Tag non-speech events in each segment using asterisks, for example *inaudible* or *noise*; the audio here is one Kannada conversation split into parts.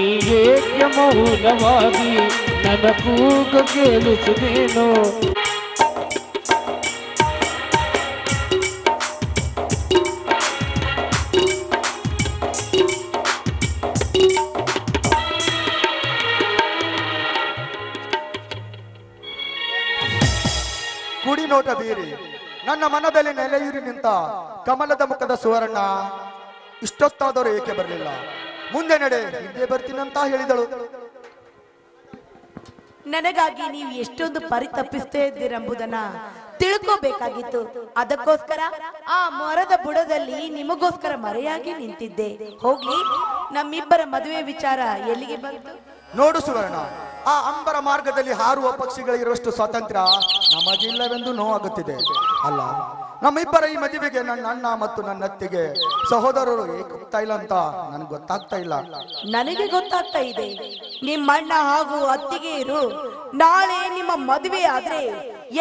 ಏಕೆ ಮೌನವಾಗಿ ನನ್ನ ಕೂಗು ಕುಡಿ ನೋಟ ಬೀರಿ. ನನ್ನ ಮನದಲ್ಲಿ ನೆಲೆಯೂರಿ ನಿಂತ ಕಮಲದ ಮುಖದ ಸುವರ್ಣ ಇಷ್ಟೊತ್ತಾದರೂ ಏಕೆ ಬರಲಿಲ್ಲ? ಮುಂದೆ ನಡೆ ಹಿಂದೆ ಬರ್ತೀನಂತ ಹೇಳಿದಳು. ನನಗಾಗಿ ನೀವು ಎಷ್ಟೊಂದು ಪರಿತಪ್ಪಿಸ್ತೇ ಇದ್ದೀರೆಂಬುದನ್ನ ತಿಳ್ಕೋಬೇಕಾಗಿತ್ತು. ಅದಕ್ಕೋಸ್ಕರ ಆ ಮರದ ಬುಡದಲ್ಲಿ ನಿಮಗೋಸ್ಕರ ಮರೆಯಾಗಿ ನಿಂತಿದ್ದೆ. ಹೋಗ್ಲಿ ನಮ್ಮಿಬ್ಬರ ಮದುವೆ ವಿಚಾರ ಎಲ್ಲಿಗೆ ಬಂತು? ನೋಡು ಸುವರ್ಣ ಆ ಅಂಬರ ಮಾರ್ಗದಲ್ಲಿ ಹಾರುವ ಪಕ್ಷಿಗಳಿರುವಷ್ಟು ಸ್ವಾತಂತ್ರ್ಯ ನಮಗಿಲ್ಲವೆಂದು ನೋವಾಗುತ್ತಿದೆ. ಅಲ್ಲ ನಮ್ಮಿಬ್ಬರ ಈ ಮದುವೆಗೆ ನನ್ನ ಅಣ್ಣ ಮತ್ತು ನನ್ನ ಅತ್ತಿಗೆ ಸಹೋದರರು ಏಕೋಗ್ತಾ ಇಲ್ಲ ಅಂತ ನನಗೆ ಗೊತ್ತಾಗ್ತಾ ಇಲ್ಲ. ನನಗೆ ಗೊತ್ತಾಗ್ತಾ ಇದೆ. ನಿಮ್ಮ ಅಣ್ಣ ಹಾಗೂ ಅತ್ತಿಗೆಯರು ನಾಳೆ ನಿಮ್ಮ ಮದುವೆ ಆದ್ರೆ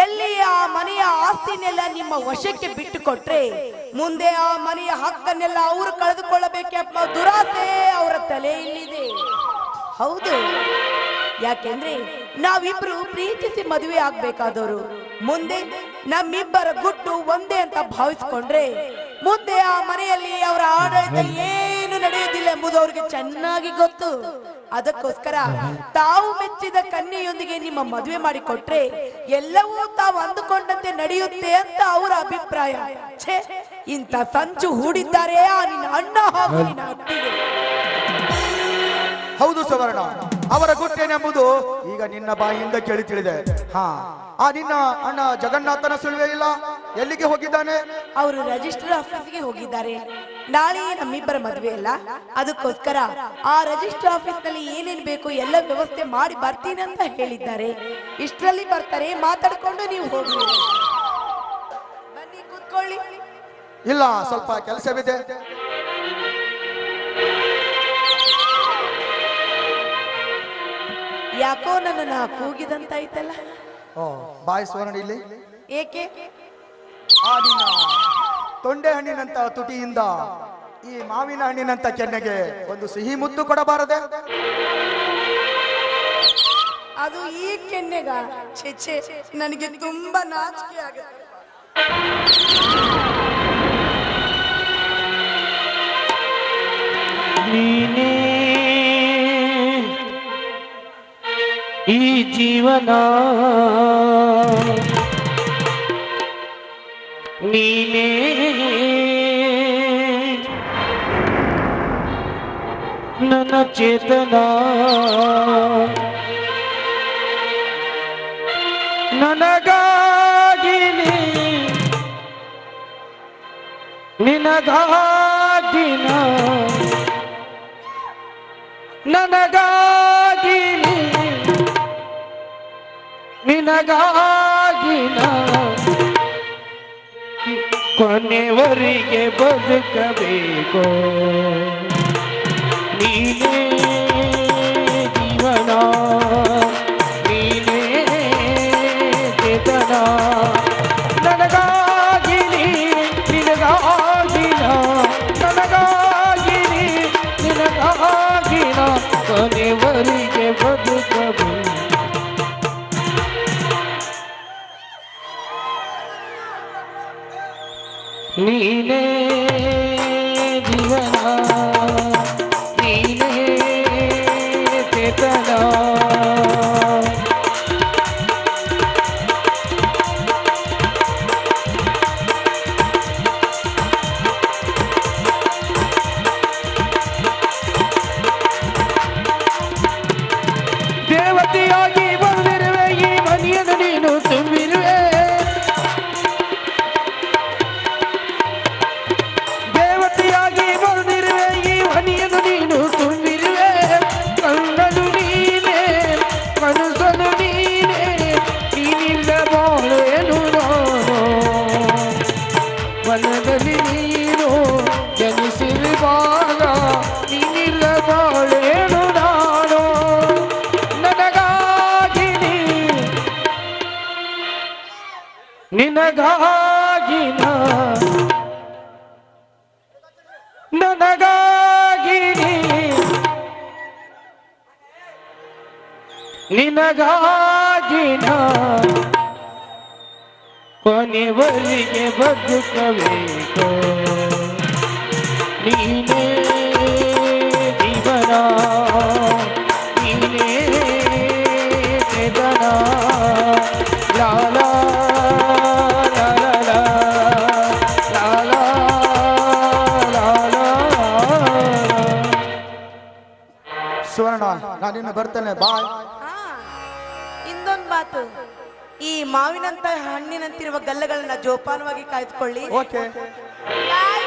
ಎಲ್ಲಿ ಆ ಮನೆಯ ಆಸ್ತಿನೆಲ್ಲ ನಿಮ್ಮ ವಶಕ್ಕೆ ಬಿಟ್ಟು ಕೊಟ್ರೆ ಮುಂದೆ ಆ ಮನೆಯ ಹಕ್ಕನ್ನೆಲ್ಲ ಅವರು ಕಳೆದುಕೊಳ್ಳಬೇಕೆಂಬ ದುರಾಸೆ ಅವರ ತಲೆಯಲ್ಲಿದೆ ಹೌದು. ಯಾಕೆಂದ್ರೆ ನಾವಿಬ್ರು ಪ್ರೀತಿಸಿ ಮದುವೆ ಆಗ್ಬೇಕಾದವರು. ಮುಂದೆ ನಮ್ಮಿಬ್ಬರ ಗುಟ್ಟು ಒಂದೇ ಅಂತ ಭಾವಿಸ್ಕೊಂಡ್ರೆ ಮುಂದೆ ಆ ಮನೆಯಲ್ಲಿ ಅವರ ಆಡಳಿತ ಏನು ನಡೆಯುವುದಿಲ್ಲ ಎಂಬುದು ಅವ್ರಿಗೆ ಚೆನ್ನಾಗಿ ಗೊತ್ತು. ಅದಕ್ಕೋಸ್ಕರ ತಾವು ಮೆಚ್ಚಿದ ಕನ್ಯೆಯೊಂದಿಗೆ ನಿಮ್ಮ ಮದುವೆ ಮಾಡಿಕೊಟ್ರೆ ಎಲ್ಲವೂ ತಾವು ಅಂದುಕೊಂಡಂತೆ ನಡೆಯುತ್ತೆ ಅಂತ ಅವರ ಅಭಿಪ್ರಾಯ. ಛೇ, ಇಂಥ ಸಂಚು ಹೂಡಿದ್ದಾರೆ ಆ ನಿನ್ನ ಅಣ್ಣ ಹಾಗೂ ನಿನ್ನ ಹೌದು ಸವರ್ಣ, ಅವರ ಗುಟ್ಟೇನೆಂಬುದು ಈಗ ನಿನ್ನ ಬಾಯಿಯಿಂದ ಕೇಳಿ ತಿಳಿದೆ. ಹಾ. ಆ ನಿನ್ನ ಅಣ್ಣ ಜಗನ್ನಾಥನ ಸುಳಿವೆ ಇಲ್ಲ? ಎಲ್ಲಿಗೆ ಹೋಗಿದ್ದಾನೆ? ಅವರು ರಿಜಿಸ್ಟರ್ ಆಫೀಸ್ಗೆ ಹೋಗಿದ್ದಾರೆ. ನಾಳೆ ನಮ್ಮಿಬ್ಬರ ಮದುವೆ ಅಲ್ಲ. ಅದಕ್ಕೋಸ್ಕರ ಆ ರಿಜಿಸ್ಟರ್ ಆಫೀಸ್ನಲ್ಲಿ ಏನೇನ್ ಬೇಕು ಎಲ್ಲ ವ್ಯವಸ್ಥೆ ಮಾಡಿ ಬರ್ತೀನಿ ಅಂತ ಹೇಳಿದ್ದಾರೆ. ಇಷ್ಟರಲ್ಲಿ ಬರ್ತಾರೆ ಮಾತಾಡ್ಕೊಂಡು ನೀವು ಹೋಗಿ. ಬನ್ನಿ ಕೂತ್ಕೊಳ್ಳಿ. ಇಲ್ಲ ಸ್ವಲ್ಪ ಕೆಲಸವಿದೆ. ಯಾಕೋ ನನ್ನ ಕೂಗಿದಂತಾಯ್ತಲ್ಲ? ಓ ಬಾಯ್ ಸುವರ್ಣ ಇಲ್ಲಿ. ಏಕೆ? ಆ ನಿನ್ನ ತೊಂಡೆ ಹಣ್ಣಿನಂತ ತುಟಿಯಿಂದ ಈ ಮಾವಿನ ಹಣ್ಣಿನಂತ ಕೆನ್ನೆಗೆ ಒಂದು ಸಿಹಿ ಮುದ್ದು ಕೊಡಬಾರದೆ? ಅದು ಈ ಕೆನ್ನೆಗ ಛೆ ಛೆ ನನಗೆ ತುಂಬಾ ನಾಚಿಕೆ ಆಗುತ್ತೆ. ನೀನೇ ಈ ಜೀವನ ನೀನೇ ನನ್ನ ಚೇತನ ನನಗಾಗಿ ನೀ ನಿನಗಾಗಿ ನಿನಗಾಗಿ ಕೊನೆವರಿಗೆ ಕೊನೆವರೆಗೆ ಬದುಕಬೇಕು. ನೀನೇ ನೀನೇ ನನಗಾಗಿ ನನಗಾಗಿ ನಿನಗಾಗಿ ಕೊನೆವರಿಗೆ ಬದುಕಬೇಕು. ನೀನ ಸುವರ್ಣ ನಾನಿನ್ನು ಬರ್ತೇನೆ. ಬಾಯ್ ಇನ್ನೊಂದು ಮಾತು. ಈ ಮಾವಿನಂತ ಹಣ್ಣಿನಂತಿರುವ ಗಲ್ಲಗಳನ್ನ ಜೋಪಾನವಾಗಿ ಕಾಯ್ದುಕೊಳ್ಳಿ. ಓಕೆ ಬಾಯ್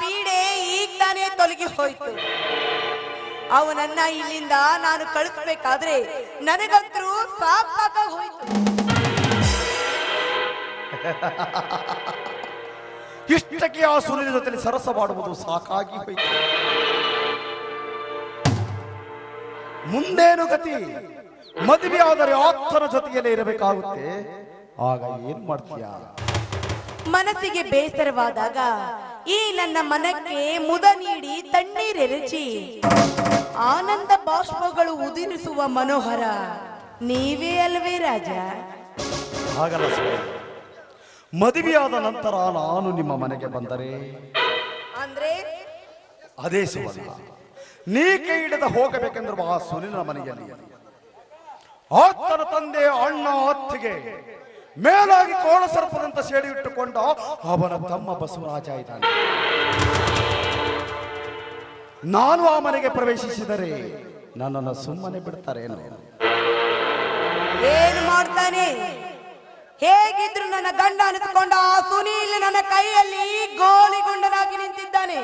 ಪೀಡೆ ಈಗ ತಾನೇ ತೊಲಗಿ ಹೋಯ್ತು. ಅವನನ್ನ ಇಲ್ಲಿಂದ ನಾನು ಕಳಿಸ್ಬೇಕಾದ್ರೆ ನನಗಂತರೂ ಸಾಕ್ ಸಾಕಾಗ್ ಹೋಯ್ತು. *laughs* ಇಷ್ಟಕ್ಕೆ ಆ ಸೂರ್ಯನ ಜೊತೆ ಸರಸ ಮಾಡುವುದು ಸಾಕಾಗಿ ಹೋಯ್ತು. ಮುಂದೇನು ಗತಿ? ಮದುವೆ ಆದರೆ ಆತನ ಜೊತೆಯಲ್ಲೇ ಇರಬೇಕಾಗುತ್ತೆ. ಆಗ ಏನ್ ಮಾಡ್ತೀಯ? ಮನಸ್ಸಿಗೆ ಬೇಸರವಾದಾಗ ಈ ನನ್ನ ಮನಕ್ಕೆ ಮುದ ನೀಡಿ ತಣ್ಣೀರೆರಚಿ. ಆನಂದ ಬಾಷ್ಪಗಳು ಉದಿರಿಸುವ ಮನೋಹರ. ನೀವೇ ಅಲ್ವೇ ರಾಜ? ಹಾಗಲ್ಲ ಮದುವೆಯಾದ ನಂತರ ನಾನು ನಿಮ್ಮ ಮನೆಗೆ ಬಂದರೆ? ಅಂದ್ರೆ? ಅದೇ ಸುವರ್ಣ. ನೀ ಕೈ ಹಿಡಿದ ಹೋಗಬೇಕೆಂದ್ರೆ ಆ ಸುನಿಲ ಮನೆಯಲ್ಲಿ. ಆತನ ತಂದೆ ಅಣ್ಣ ಅತ್ತಿಗೆ ಮೇಲಾಗಿ ಕೋಳ ಸರ್ಪದಂತ ಸೇಡಿ ಇಟ್ಟುಕೊಂಡ ಅವನ ತಮ್ಮ ಬಸವರಾಜ ಇದ್ದಾನೆ. ನಾನು ಆ ಮನೆಗೆ ಪ್ರವೇಶಿಸಿದರೆ ನನ್ನನ್ನು ಸುಮ್ಮನೆ ಬಿಡ್ತಾರೆ ಏನು ಮಾಡ್ತಾನೆ? ಹೇಗಿದ್ರು ನನ್ನ ಗಂಡ ಅನಿಸಿಕೊಂಡ ಆ ಸುನೀಲ್ ನನ್ನ ಕೈಯಲ್ಲಿ ಗೋಲಿಗುಂಡನಾಗಿ ನಿಂತಿದ್ದಾನೆ.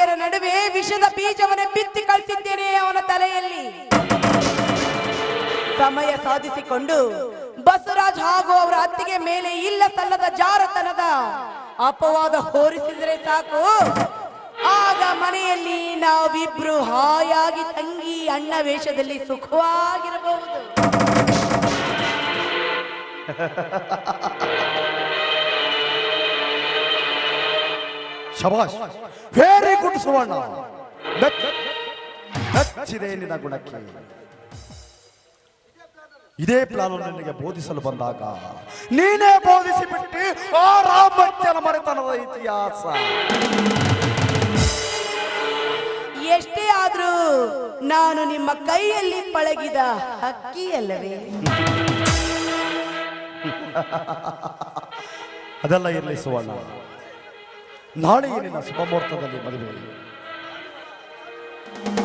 ಅಣ್ಣ ನಡುವೆ ವಿಷದ ಬೀಜವನ್ನು ಬಿತ್ತಿ ಕಳಿಸಿದ್ದೇನೆ ಅವನ ತಲೆಯಲ್ಲಿ. ಸಮಯ ಸಾಧಿಸಿಕೊಂಡು ಬಸವರಾಜ್ ಹಾಗೂ ಅವರ ಅತ್ತಿಗೆ ಮೇಲೆ ಇಲ್ಲ ಸಲ್ಲದ ಜಾರತನದ ಅಪವಾದ ಹೋರಿಸಿದ್ರೆ ಸಾಕು. ಆಗ ಮನೆಯಲ್ಲಿ ನಾವಿಬ್ರು ಹಾಯಾಗಿ ತಂಗಿ ಅಣ್ಣ ವೇಷದಲ್ಲಿ ಸುಖವಾಗಿರಬಹುದು. *laughs* ಶಬಾಷ್. ವೆರಿ ಗುಡ್ ಸುವರ್ಣ. ನಚ್ಚಿದೆ ನಿನ್ನ ಗುಣಕ್ಕೆ. ಇದೇ ಪ್ಲಾನ್ ನನಗೆ ಬೋಧಿಸಲು ಬಂದಾಗ ನೀನೇ ಬೋಧಿಸಿಬಿಟ್ಟು ಆ ರಾಮಚ್ಚನ ಮರೆತನದ ಇತಿಹಾಸ. ಎಷ್ಟೇ ಆದ್ರೂ ನಾನು ನಿಮ್ಮ ಕೈಯಲ್ಲಿ ಪಳಗಿದ ಹಕ್ಕಿ ಅಲ್ಲವೇ? ಅದೆಲ್ಲ ಇರಲಿ ಸುವರ್ಣ. ನಾಳೆ ನಿನ್ನ ಶುಭ ಮುಹೂರ್ತದಲ್ಲಿ ಮದುವೆ?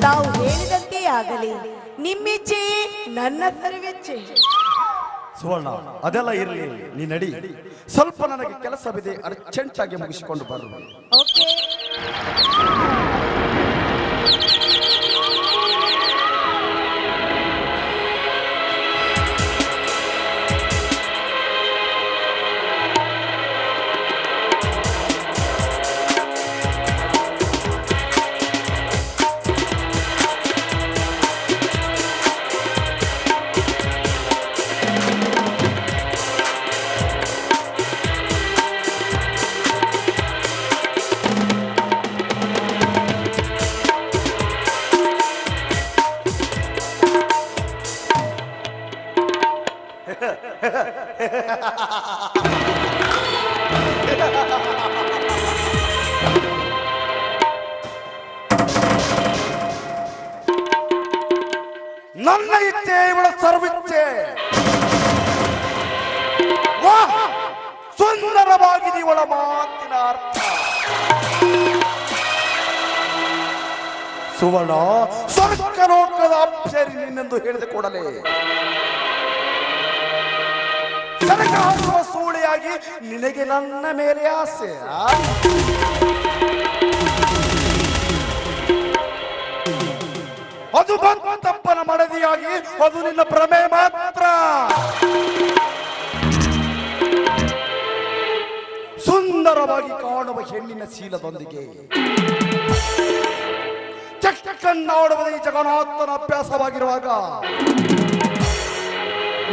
ತಾವು ಹೇಳಿದಂತೆ ಆಗಲಿ. ನಿಮ್ಮಿಚ್ಛೆ ನನ್ನ ಸರ್ವೆಚ್ಛೆ ಸುವರ್ಣ ಅದೆಲ್ಲ ಇರಲಿ ನೀ ನಡಿ. ಸ್ವಲ್ಪ ನನಗೆ ಕೆಲಸವಿದೆ ಅರ್ಜೆಂಟ್ ಆಗಿ ಮುಗಿಸಿಕೊಂಡು ಬರುವ ಓಕೆ. ಸುವರ್ಣ ಸ್ವರ್ಗ ಲೋಕದ ಅಪ್ಸರಿ ನಿನ್ನೆಂದು ಹೇಳಿದ ಕೂಡಲೇ. ಸೂಳೆಯಾಗಿ ಮಡದಿಯಾಗಿ ನಿನಗೆ ನನ್ನ ಮೇಲೆ ಆಸೆ? ಅದು ತಪ್ಪನ ಮಡದಿಯಾಗಿ, ಅದು ನಿನ್ನ ಭ್ರಮೆ ಮಾತ್ರ. ಸುಂದರವಾಗಿ ಕಾಣುವ ಹೆಣ್ಣಿನ ಶೀಲದೊಂದಿಗೆ. ಚಕ್ಕನ್ನಾಡುವುದೇ ಈ ಜಗನ್ನಾಥನ ಅಭ್ಯಾಸವಾಗಿರುವಾಗ.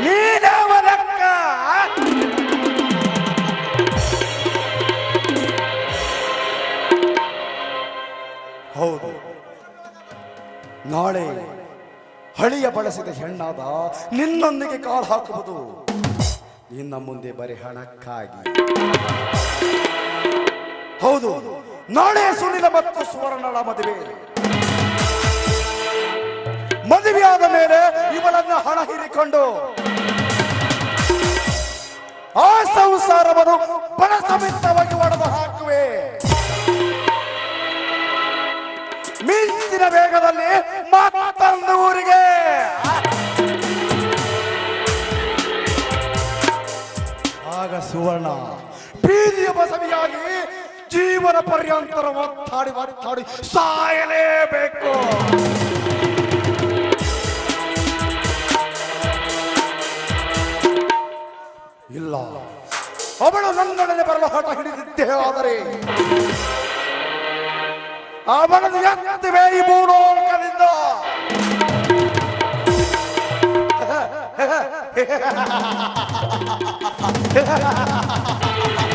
ನೀನವ ಹೌದು. ನಾಳೆ ಹಳಿಯ ಬಳಸಿದ ಹೆಣ್ಣಾದ ನಿನ್ನೊಂದಿಗೆ ಕಾಲು ಹಾಕುವುದು. ಇನ್ನ ಮುಂದೆ ಬರೀ ಹಣಕ್ಕಾಗಿ. ಹೌದು. ನಾಳೆ ಸುನಿಲ ಮತ್ತು ಸುವರ್ಣಳ ಮದುವೆ. ಮದುವೆಯಾದ ಮೇಲೆ ಇವಳನ್ನ ಹಣ ಹೀರಿಕೊಂಡು ಆ ಸಂಸಾರವನ್ನು ಬಣ ಸಮಿತ್ತವಾಗಿ ಒಡೆದು ಹಾಕುವೆ. ಮಿಂಚಿನ ವೇಗದಲ್ಲಿ ಮತ್ತೊಂದು ಊರಿಗೆ. ಆಗ ಸುವರ್ಣ, ಬೀದಿಯ ಬಸವಿಯಾಗಿ ಜೀವನ ಪರ್ಯಂತರ ಒತ್ತಾಡಿ ಒತ್ತಾಡಿ ಸಾಯಲೇಬೇಕು. ಅವಳು ನನ್ನೊಡನೆ ಬರಲು ಹಠ ಹಿಡಿದಿದ್ದೇ ಆದರೆ ಅವನನ್ನು ಎತ್ತಿವೆ ಈ ಭೂಲೋಕದಿಂದ. *laughs*